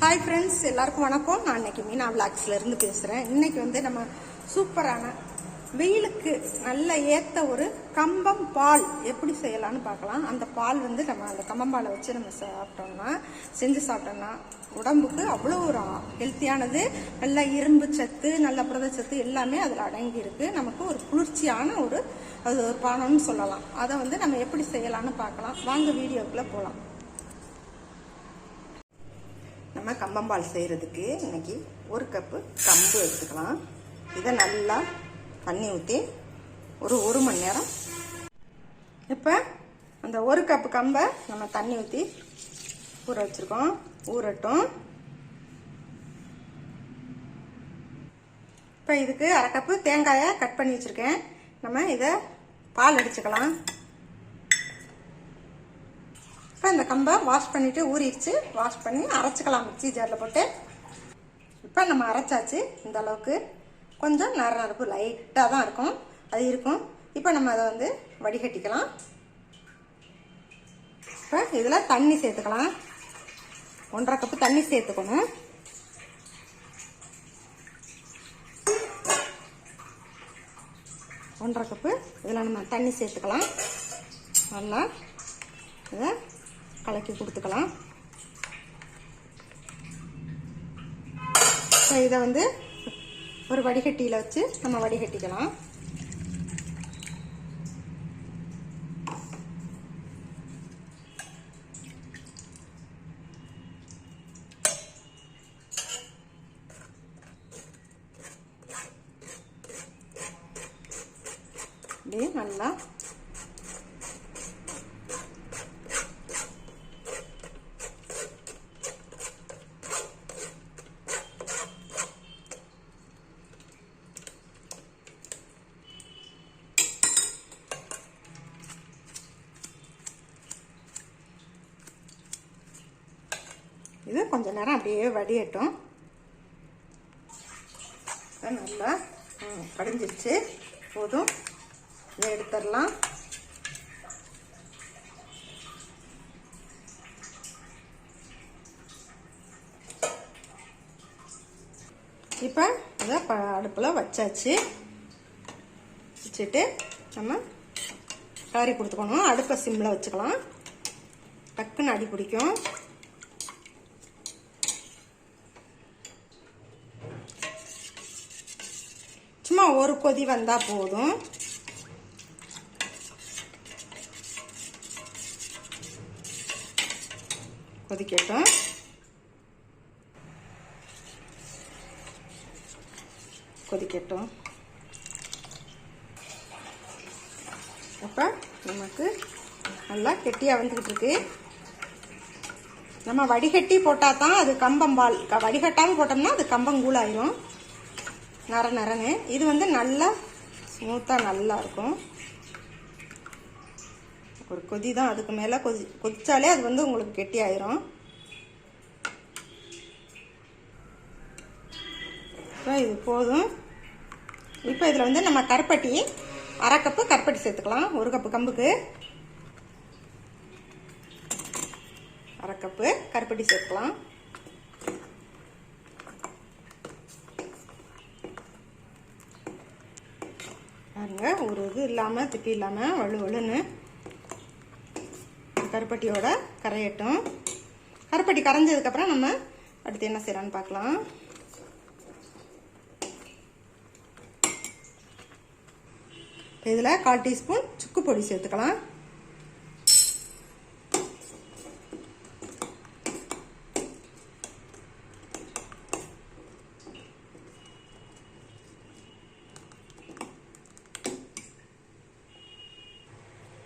Hi friends எல்லாருக்கும் வணக்கம். நான் இன்னைக்கு மீனா விளாக்ஸ்லேருந்து இருந்து இன்னைக்கு வந்து நம்ம சூப்பரான வெயிலுக்கு நல்ல ஏற்ற ஒரு கம்பம் பால் எப்படி செய்யலான்னு பார்க்கலாம். அந்த பால் வந்து நம்ம அந்த கம்பம் பாலை வச்சு நம்ம சாப்பிட்டோம்னா செஞ்சு சாப்பிட்டோம்னா உடம்புக்கு அவ்வளோ ஒரு ஹெல்த்தியானது நல்ல இரும்பு சத்து நல்ல புரதச்சத்து எல்லாமே அதில் அடங்கி இருக்குது நமக்கு ஒரு குளிர்ச்சியான ஒரு அது ஒரு பானம்னு சொல்லலாம். அதை வந்து நம்ம எப்படி செய்யலான்னு பார்க்கலாம். வாங்க வீடியோக்குள்ளே போகலாம் நம்ம கம்பம்பால் செய்கிறதுக்கு இன்னைக்கு ஒரு கப்பு கம்பு எடுத்துக்கலாம். இதை நல்லா தண்ணி ஊற்றி ஒரு ஒரு மணி நேரம் இப்போ அந்த ஒரு கப்பு கம்பை நம்ம தண்ணி ஊற்றி ஊற வச்சுருக்கோம். ஊறட்டும். இப்போ இதுக்கு அரை கப்பு தேங்காயை கட் பண்ணி வச்சுருக்கேன். நம்ம இதை பால் அடிச்சுக்கலாம். இப்போ இந்த கம்பை வாஷ் பண்ணிவிட்டு ஊறிடுச்சு. வாஷ் பண்ணி அரைச்சிக்கலாம் மிக்சி ஜாரில் போட்டு. இப்போ நம்ம அரைச்சாச்சு இந்த அளவுக்கு. கொஞ்சம் நர நரப்பு லைட்டாக தான் இருக்கும். அது இருக்கும். இப்போ நம்ம அதை வந்து வடிகட்டிக்கலாம். இப்போ இதில் தண்ணி சேர்த்துக்கலாம். ஒன்றரை கப்பு தண்ணி சேர்த்துக்கணும். ஒன்றரை கப்பு இதில் நம்ம தண்ணி சேர்த்துக்கலாம். நல்லா இதை கலக்கி கொடுத்துக்கலாம். இதை வந்து ஒரு வடிகட்டியில் வச்சு நம்ம வடிகட்டிக்கலாம். அப்படியே நல்லா இது கொஞ்ச நேரம் அப்படியே வடியட்டும். நல்லா படிஞ்சிருச்சு போதும். இதை எடுத்துடலாம். இப்போ இதை ப அடுப்பில் வச்சாச்சு. வச்சுட்டு நம்ம கறி கொடுத்துக்கணும். அடுப்பை சிம்மில் வச்சுக்கலாம். டக்குன்னு அடி பிடிக்கும். சும்மா ஒரு கொதி வந்தால் போதும். கொதிக்கட்டும். கொதிக்கட்டும். அப்போ நமக்கு நல்லா கெட்டியாக வந்துக்கிட்டு இருக்கு. நம்ம வடிகட்டி போட்டால் தான் அது கம்பம் பால் வடிகட்டாமல் போட்டோம்னா அது கம்பங்கூழ் ஆயிரும் நர நரன்னு. இது வந்து நல்லா ஸ்மூத்தாக நல்லா இருக்கும். ஒரு கொதி தான் அதுக்கு மேலே கொதி கொதிச்சாலே அது வந்து உங்களுக்கு கெட்டி ஆயிரும். இப்போ இது போதும். இப்போ இதில் வந்து நம்ம கருப்பட்டி அரை கப்பு கருப்பட்டி சேர்த்துக்கலாம். ஒரு கப்பு கம்புக்கு. அரை கப்பு கருப்பட்டி சேர்த்துக்கலாம். பாருங்க ஒரு இது இல்லாமல் திப்பி இல்லாமல் வலு வலுன்னு கருப்பட்டியோட கரையட்டும். கருப்பட்டி கரைஞ்சதுக்கப்புறம் நம்ம அடுத்து என்ன செய்யலாம்னு பார்க்கலாம். இதில் கால் டீஸ்பூன் சுக்கு பொடி சேர்த்துக்கலாம்.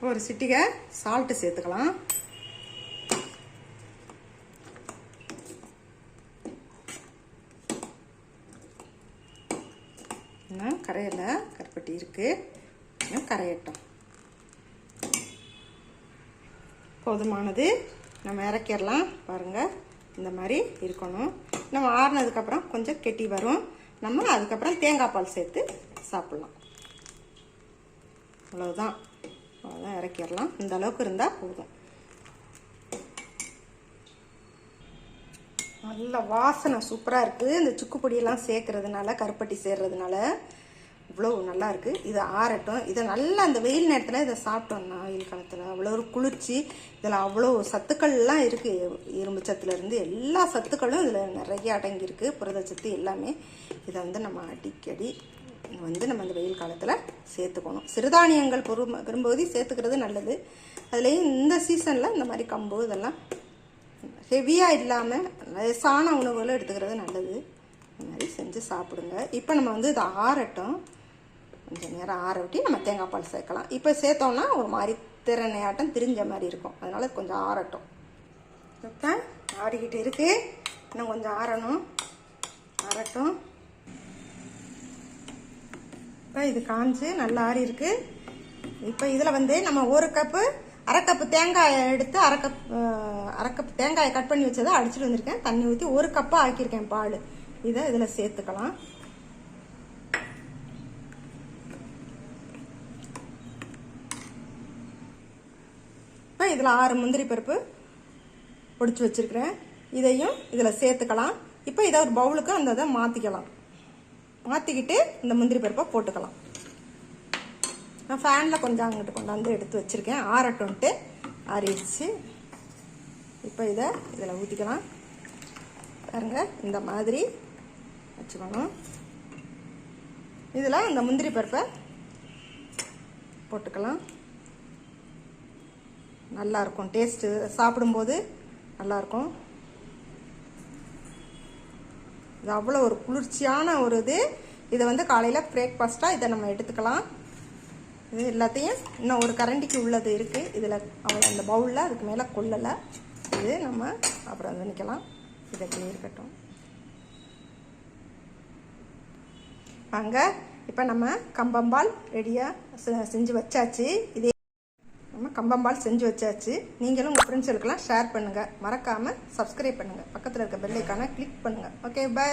ஒரு சிட்டிகை சால்ட்டு சேர்த்துக்கலாம். இன்னும் கரையில் கருப்பட்டி இருக்குது இன்னும் கரையட்டும். போதுமானது. நம்ம இறக்கிடலாம். பாருங்கள் இந்த மாதிரி இருக்கணும். நம்ம ஆறுனதுக்கப்புறம் கொஞ்சம் கெட்டி வரும். நம்ம அதுக்கப்புறம் தேங்காய் பால் சேர்த்து சாப்பிட்லாம். அவ்வளோதான் அவ்வளோதான் இறக்கிடலாம். இந்த அளவுக்கு இருந்தால் போதும். நல்ல வாசனை சூப்பராக இருக்குது இந்த சுக்கு பொடியெல்லாம் சேர்க்கறதுனால கருப்பட்டி சேர்றதுனால இவ்வளோ நல்லா இருக்குது இது ஆறட்டும். இதை நல்லா அந்த வெயில் நேரத்தில் இதை சாப்பிட்டோம்னா வெயில் காலத்தில் அவ்வளோ ஒரு குளிர்ச்சி. இதில் அவ்வளோ சத்துக்கள்லாம் இருக்குது இரும்பு சத்துலேருந்து எல்லா சத்துக்களும் இதில் நிறைய அடங்கியிருக்கு. புரதச்சத்து எல்லாமே. இதை வந்து நம்ம அடிக்கடி வந்து நம்ம இந்த வெயில் காலத்தில் சேர்த்துக்கணும். சிறுதானியங்கள் பொறு பெரும்பகுதி சேர்த்துக்கிறது நல்லது. அதுலேயும் இந்த சீசனில் இந்த மாதிரி கம்பு இதெல்லாம் ஹெவியாக இல்லாமல் லேசான உணவுகளும் எடுத்துக்கிறது நல்லது. இந்த மாதிரி செஞ்சு சாப்பிடுங்க. இப்போ நம்ம வந்து இதை ஆறட்டும். கொஞ்சம் நேரம் ஆற விட்டி நம்ம தேங்காய் பால் சேர்க்கலாம். இப்போ சேர்த்தோம்னா ஒரு மாதிரி திறனையாட்டம் திரிஞ்ச மாதிரி இருக்கும். அதனால் கொஞ்சம் ஆறட்டும். இப்போ ஆறிக்கிட்டு இன்னும் கொஞ்சம் ஆறணும். ஆறட்டும். இப்போ இது காஞ்சு நல்லா ஆறி இருக்கு இப்போ இதில் வந்து நம்ம ஒரு கப்பு அரை கப்பு தேங்காயை எடுத்து அரை கப் அரை கப் தேங்காயை கட் பண்ணி வச்சதை அடிச்சுட்டு வந்திருக்கேன். தண்ணி ஊற்றி ஒரு கப்பாக ஆக்கியிருக்கேன் பால். இதை இதில் சேர்த்துக்கலாம். இப்போ இதில் ஆறு முந்திரி பருப்பு பொடிச்சு வச்சிருக்கிறேன். இதையும் இதில் சேர்த்துக்கலாம். இப்போ இதை ஒரு பவுலுக்கு அந்த இதை மாற்றிக்கலாம் மாற்றிக்கிட்டு இந்த முந்திரி பருப்பை போட்டுக்கலாம். நான் ஃபேனில் கொஞ்சம் அங்கிட்டு கொண்டாந்து எடுத்து வச்சுருக்கேன். ஆறட்டும்ட்டு ஆறிடுச்சு. இப்போ இதை இதில் ஊற்றிக்கலாம் பாருங்க இந்த மாதிரி வச்சுக்கணும். இதில் இந்த முந்திரி பருப்பை போட்டுக்கலாம். நல்லாயிருக்கும் டேஸ்ட்டு சாப்பிடும்போது நல்லாயிருக்கும் இது அவ்வளோ ஒரு குளிர்ச்சியான ஒரு இது. இதை வந்து காலையில் பிரேக்ஃபாஸ்ட்டாக இதை நம்ம எடுத்துக்கலாம். இது எல்லாத்தையும் இன்னும் ஒரு கரண்டிக்கு உள்ளது இருக்குது இதில் அவ்வளோ அந்த பவுலில் அதுக்கு மேலே கொள்ளலை இது நம்ம அப்புறம் நினைக்கலாம் இது அப்படியே இருக்கட்டும். அங்கே இப்போ நம்ம கம்பம்பால் ரெடியாக செஞ்சு வச்சாச்சு. இதே கம்பம்பால் செஞ்சு வச்சாச்சு. நீங்களும் உங்கள் ஃப்ரெண்ட்ஸுகளுக்கெல்லாம் ஷேர் பண்ணுங்கள் மறக்காமல் சப்ஸ்கிரைப் பண்ணுங்கள் பக்கத்தில் இருக்க பெல்லைக்கான கிளிக் பண்ணுங்கள் ஓகே பை